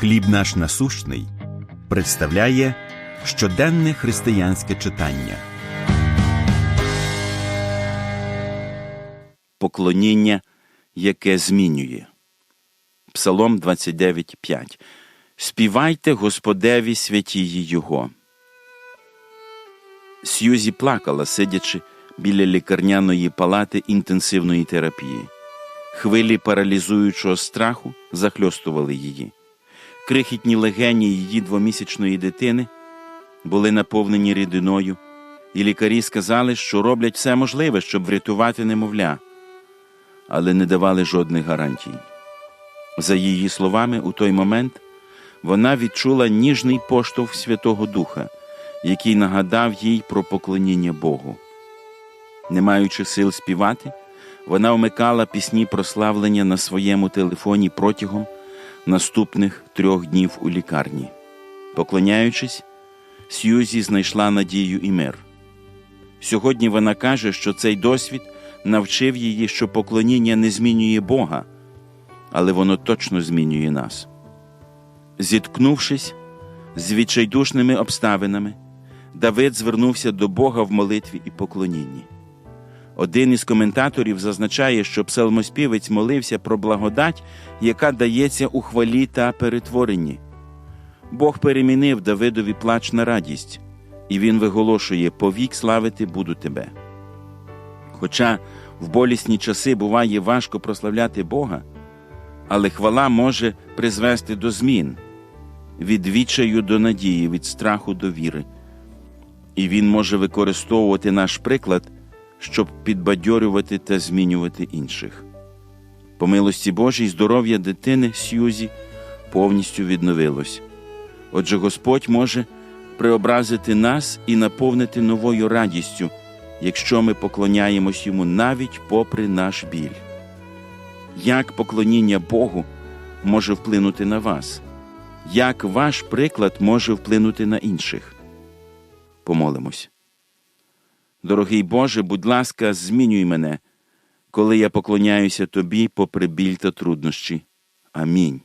Хліб наш насущний представляє щоденне християнське читання. Поклоніння, яке змінює. Псалом 29.5. Співайте Господеві святії Його. Сьюзі плакала, сидячи біля лікарняної палати інтенсивної терапії. Хвилі паралізуючого страху захльостували її. Крихітні легені її двомісячної дитини були наповнені рідиною, і лікарі сказали, що роблять все можливе, щоб врятувати немовля, але не давали жодних гарантій. За її словами, у той момент вона відчула ніжний поштовх Святого Духа, який нагадав їй про поклоніння Богу. Не маючи сил співати, вона вмикала пісні прославлення на своєму телефоні протягом наступних трьох днів у лікарні. Поклоняючись, Сьюзі знайшла надію і мир. Сьогодні вона каже, що цей досвід навчив її, що поклоніння не змінює Бога, але воно точно змінює нас. Зіткнувшись з відчайдушними обставинами, Давид звернувся до Бога в молитві і поклонінні. Один із коментаторів зазначає, що псалмоспівець молився про благодать, яка дається у хвалі та перетворенні. Бог перемінив Давидові плач на радість, і він виголошує повік славити буду тебе. Хоча в болісні часи буває важко прославляти Бога, але хвала може призвести до змін, від відчаю до надії, від страху до віри. І Він може використовувати наш приклад щоб підбадьорювати та змінювати інших. По милості Божій здоров'я дитини Сьюзі повністю відновилось. Отже, Господь може преобразити нас і наповнити новою радістю, якщо ми поклоняємось йому навіть попри наш біль. Як поклоніння Богу може вплинути на вас? Як ваш приклад може вплинути на інших? Помолимось. Дорогий Боже, будь ласка, змінюй мене, коли я поклоняюся Тобі попри біль та труднощі. Амінь.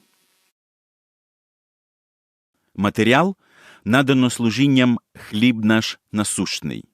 Матеріал надано служінням хліб наш насущний.